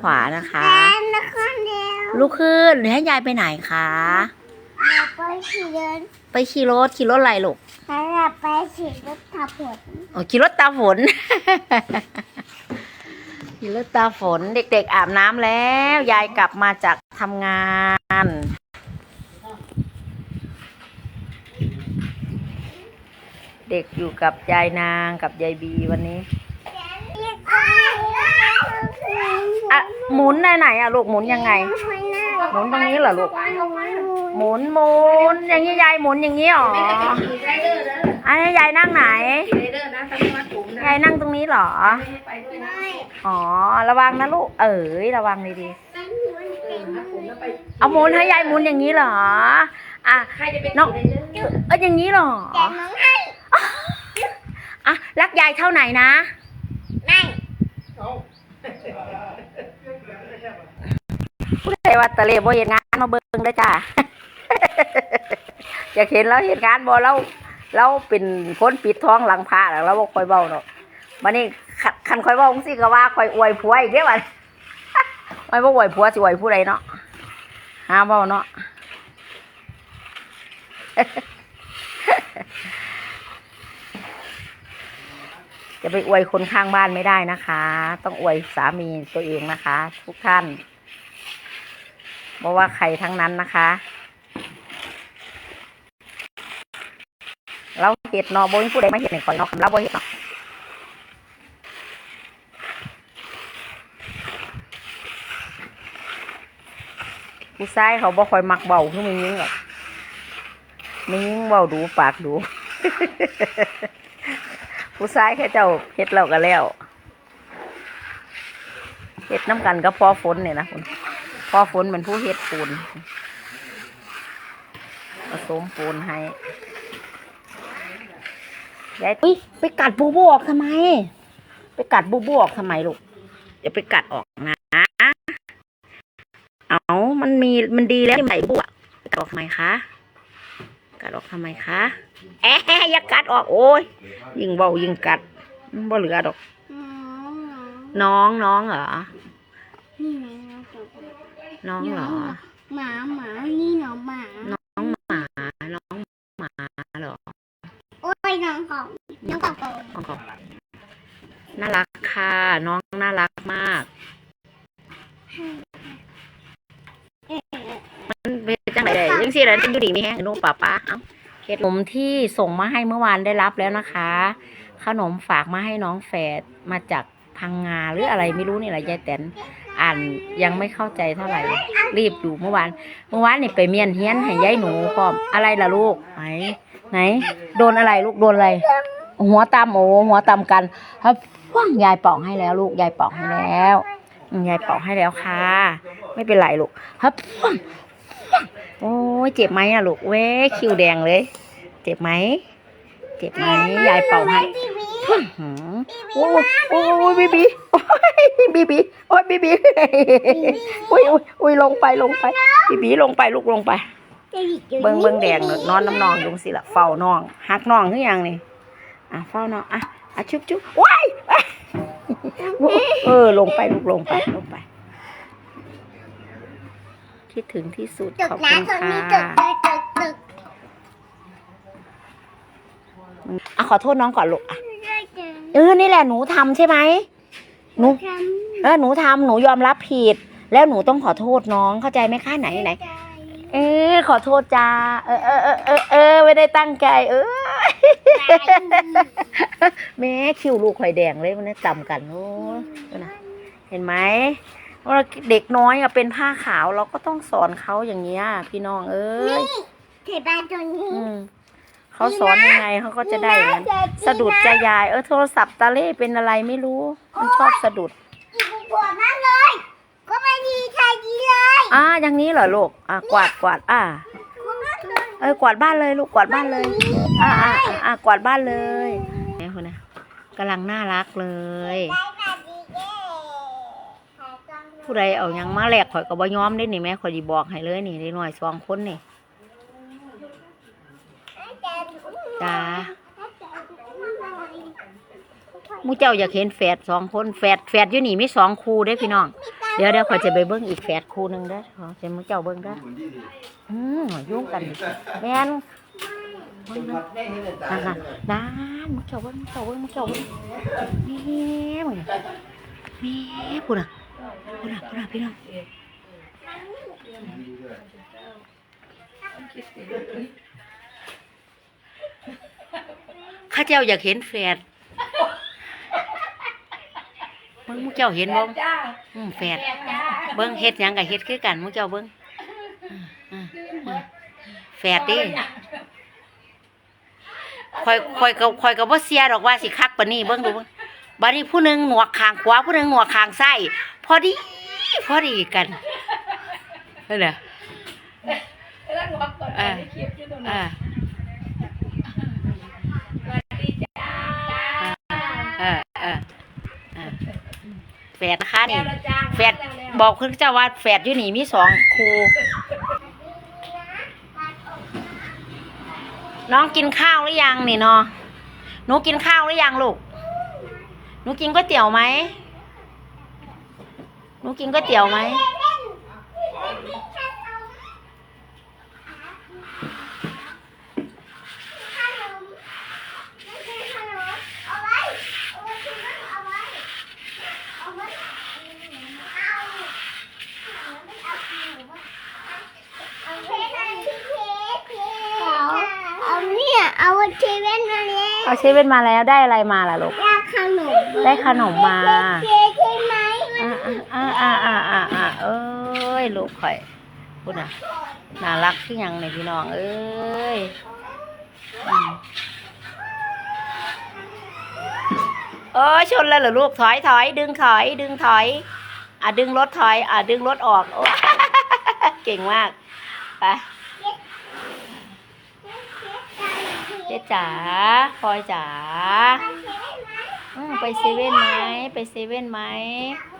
ขวานะคะแอนละคนเดียวลุกขึ้นหรือให้ยายไปไหนคะเราไปขี่รถไปขี่รถขี่รถอะไรลูกเราไปขี่รถขับรถโอ้ขี่รถตาฝน ขี่รถตาฝนเด็กๆอาบน้ำแล้ว ยายกลับมาจากทำงานเด็กอยู่กับยายนางกับยายบีวันนี้ อะหมุนไหนไหนๆอะลูกหมุนยังไง หมุนตรงนี้เหรอลูก หมุนหมุนอย่างนี้ยายหมุนอย่างนี้หรออันนี้ยายนั่งไหนยายนั่งตรงนี้เหรอ อ๋อระวังนะลูก เอ๋ยระวังดีๆเอาหมุนให้ยายหมุนอย่างนี้เหรอ อะใครจะเป็นน้องสีเดอร์เอออย่างนี้เหรอแต่น้องให้อะรักยายเท่าไหนนะ ไม่ ผู้ใดว่าตะเลบ่เห็นงานมาเบิ่งได้จ้าอยากเห็นเราเห็นงานบ่เราเราเป็นคนปิดท้องหลังพระแล้วเราบ่ค่อยเว้าเนาะวันนี้คันค่อยเว้าจังซี่ก็ว่าค่อยอวยผัวอีกเด้อบัดไม่บ่อวยผัวสิอวยผู้ใดเนาะหาเว้าเนาะจะไปอวยคนข้างบ้านไม่ได้นะคะ ต้องอวยสามีตัวเองนะคะ ทุกท่าน เพราะว่าใครทั้งนั้นนะคะ เราเห็ดนอโบยผู้ใดมาเห็ดในข่อยนอคำเราบ่เห็ดเนาะผู้ชายเขาบ่ค่อยมักเบาคือมียิงหรอกมียิงเบาดูปากดูผู้ชายแค่เจ้าเฮ็ดเราก็แล้วเฮ็ดน้ำกันก็พอฝนเนี่ยนะคุณ พอฝนเป็นผู้เฮ็ดปูนผสมปูนให้ยายอุ้ยไปกัดบูบูออกทำไม ไปกัดบูบูออกทำไมลูกอย่าไปกัดออกนะเอามันมีมันดีแล้วที่ไหนบูอะไปกัดออกทำไมคะกัดออกทำไมคะแอะอย่ากัดออกโอ้ยยิงเบายิงกัดบ่เหลือดอก น้องน้องน้องน้องเหรอนี่ไงน้องตัว น้องเหรอ หมาหมานี่น้องหมาน้องหมา น้องหมาเหรอ โอ้ยน้องของน้องของโตของของน่ารักค่ะ น้องน่ารักมากมันเป็นจังไรได้ยังสิอะไรอยู่ดีมีแห้งหนูป้าป้าเอ้าขนมที่ส่งมาให้เมื่อวานได้รับแล้วนะคะ ขนมฝากมาให้น้องแฝดมาจาก พังงาหรืออะไรไม่รู้นี่แหละยายแตนอ่านยังไม่เข้าใจเท่าไหร่ รีบอยู่เมื่อวาน เมื่อวานนี่ไปเมียนเฮียนให้ยายหนูพร้อมอะไรล่ะลูกไหนไหน โดนอะไรลูกโดนอะไร หัวตำโอ้หัวตำกันครับว่างยายป่าให้แล้วลูกยายป่าให้แล้วยายป่าให้แล้วค่ะ ไม่เป็นไรลูกครับว่างโอ้ยเจ็บไหมอะลูกเว้คิวแดงเลย เจ็บไหมเจ็บไหมยายเป่าให้ โอ้ยโอ้ยบีบีโอ้ยบีบีโอ้ยบีบีโอ้ยโอ้ยโอ้ยลงไปลงไปบีบีลงไปลูกลงไป เบิ่งเบิ่งแดงเนอะนอนน้ำนองลงสิละเฝ้าน้องหักน้องคือยังนี่อะเฝ้าน้องอะอะชุบชุบว้ายเออลงไปลูกลงไปลงไป คิดถึงที่สุดขอบคุณค่ะอะขอโทษน้องก่อนลูกอะ เออนี่แหละหนูทำใช่ไหมหนูทเออหนูทำหนูยอมรับผิด แล้วหนูต้องขอโทษน้องเข้าใจไหมคะไหนไหนเออขอโทษจ้าเออเออเออเออเออไม่ได้ตั้งใจ เออแม่คิวลูกข่อยแดงเลยมันได้จำกันโอ้ยนะเห็นไหมว่าเด็กน้อยอะเป็นผ้าขาวเราก็ต้องสอนเขาอย่างเงี้ยพี่น้องเอ้ยเทปานตัวนี้อืม เขาสอนยังไงเขาก็จะได้อย่างนั้นสะดุดจะยาย เออโทรศัพท์ตาเล่เป็นอะไรไม่รู้ มันชอบสะดุดอีกปวดมากเลย ก็ไม่ดีใช่ดีเลยอ่าอย่างนี้เหรอลูกอ่ากวาดกวาดอ่าเออกวาดบ้านเลยลูกกวาดบ้านเลยอ่าอ่าอ่าอ่ากวาดบ้านเลยนี่คนนะกำลังน่ารักเลยได้แบบดีเย้ผู้ใดเอาหยังมาแลกข่อยก็บ่ยอมได้นี่แม่ข่อยสิบอกให้เลยนี่ได้หน่อยสองคนนี่ จ้าหมูเจ้าอยากเห็นแฝดสองคนแฝดแฝดอยู่นี่มีสองคู่เด้อพี่น้อง เดี๋ยวเดี๋ยวขอยจะไปเบิ้งอีกแฝดคู่หนึ่งเด้อขอจะมึงเจ้าเบิ้งเด้ออืมยุ่งกันดิแม่นเบิ่งเด้อนั่นน่ะนั่นมึงเจ้าเบิ้งมึงเจ้าเบิ้งมึงเจ้าเบิ้งแม่มึงแม่พูดอะพูดอะพูดอะพี่น้อง ข้าเจ้าอยากเห็นแฝดมึงมึงเจ้าเห็นบ่จ้าอืมแฝดเบิ้งเฮ็ดหยังกับเฮ็ดคือกันมึงเจ้าเบิ้งอืมอืมอืมแฝดดิคอยคอยกับคอยกับว่าเสียดอกว่าสิคักปานนี้เบิ้งดูเบิ้งบัดนี้ผู้หนึงหนวกข้างขวาผู้หนึงหนวกข้างซ้ายพอดีพอดีกันนั่นแหละแล้วงอกก่อนในคลิปที่ตรงนั้อ่าน สวัสดีจ้า เออเออเออ แฝดนะคะนี่แล้วจ้าแฝดบอกคุณเจ้าว่าแฝดอยู่นี่มีสองครูน้องกินข้าวหรือยังนี่เนาะหนูกินข้าวหรือยังลูกหนูกินก๋วยเตี๋ยวไหมหนูกินก๋วยเตี๋ยวไหม เอาไว้เอาไว้เอาไว้เอาไว้เอาเอาเพชรอันที่เพชรเพชรเอา เนี่ยเอาเทเว่นมาเลยเอาเซเว่นมาแล้วได้อะไรมาล่ะลูก ได้ขนมได้ขนมมาเพชรใช่ไหมอ่าอ่าอ่าอ่าอ่าเอ้ยลูกข่อยพูดน่ะน่ารักขึ้นยังเนี่ยพี่น้องเอ้ยอืมเอ้ยชนแล้วเหรอลูกถอยถอยดึงถอยดึงถอยอะดึงรถถอยอะดึงรถออกโอ้ เก่งมากไป เจ๊จ๋าพลอยจ๋าอืมไปเซเว่นไหมไปเซเว่นไหมเ